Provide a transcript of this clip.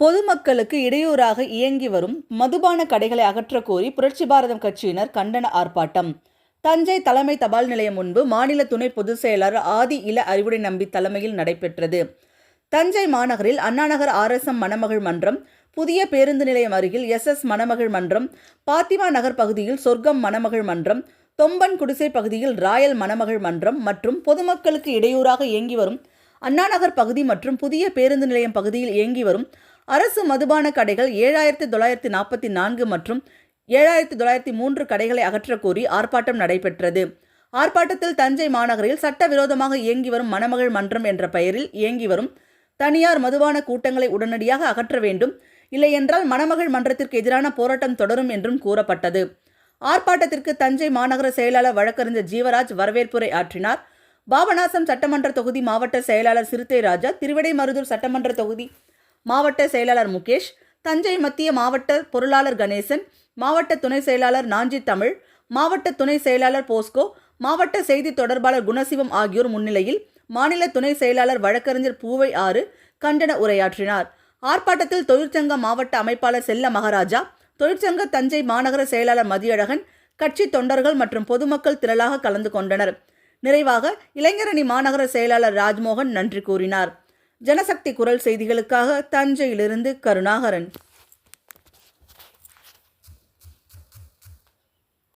பொதுமக்களுக்கு இடையூறாக இயங்கி வரும் மதுபான கடைகளை அகற்றக் கோரி புரட்சி பாரதம் கட்சியினர் கண்டன ஆர்ப்பாட்டம். தஞ்சை தலைமை தபால் நிலையம் முன்பு மாநில துணை பொதுச் செயலாளர் ஆதி இல அறிவுடை நம்பி தலைமையில் நடைபெற்றது. தஞ்சை மாநகரில் அண்ணாநகர் ஆர்எஸ்எம் மணமகள் மன்றம் புதிய பேருந்து நிலையம் அருகில் எஸ் எஸ் மணமகள் மன்றம் பாத்திமா நகர் பகுதியில் சொர்க்கம் மணமகள் மன்றம் தொம்பன் குடிசை பகுதியில் ராயல் மணமகள் மன்றம் மற்றும் பொதுமக்களுக்கு இடையூறாக இயங்கி வரும் அண்ணாநகர் பகுதி மற்றும் புதிய பேருந்து நிலையம் பகுதியில் இயங்கி வரும் அரசு மதுபான கடைகள் ஏழாயிரத்தி தொள்ளாயிரத்தி நாற்பத்தி நான்கு மற்றும் ஏழாயிரத்தி தொள்ளாயிரத்தி மூன்று கடைகளை அகற்றக் கோரி ஆர்ப்பாட்டம் நடைபெற்றது. ஆர்ப்பாட்டத்தில் தஞ்சை மாநகரில் சட்டவிரோதமாக இயங்கி வரும் மணமகள் மன்றம் என்ற பெயரில் இயங்கி வரும் தனியார் மதுபான கூட்டங்களை உடனடியாக அகற்ற வேண்டும். இல்லையென்றால் மணமகள் மன்றத்திற்கு எதிரான போராட்டம் தொடரும் என்றும் கூறப்பட்டது. ஆர்ப்பாட்டத்திற்கு தஞ்சை மாநகர செயலாளர் வழக்கறிஞர் ஜீவராஜ் வரவேற்புரை ஆற்றினார். பாபநாசம் சட்டமன்ற தொகுதி மாவட்ட செயலாளர் சிறுத்தை ராஜா திருவிடைமருதூர் சட்டமன்ற தொகுதி மாவட்ட செயலாளர் முகேஷ் தஞ்சை மத்திய மாவட்ட பொருளாளர் கணேசன் மாவட்ட துணை செயலாளர் நாஞ்சி தமிழ் மாவட்ட துணை செயலாளர் போஸ்கோ மாவட்ட செய்தி தொடர்பாளர் குணசிவம் ஆகியோர் முன்னிலையில் மாநில துணை செயலாளர் வழக்கறிஞர் பூவை ஆறு கண்டன உரையாற்றினார். ஆர்ப்பாட்டத்தில் தொழிற்சங்க மாவட்ட அமைப்பாளர் செல்ல மகாராஜா தொழிற்சங்க தஞ்சை மாநகர செயலாளர் மதியழகன் கட்சி தொண்டர்கள் மற்றும் பொதுமக்கள் திரளாக கலந்து கொண்டனர். நிறைவாக இளைஞரணி மாநகர செயலாளர் ராஜ்மோகன் நன்றி கூறினார். ஜனசக்தி குரல் செய்திகளுக்காக தஞ்சையிலிருந்து கருணாகரன்.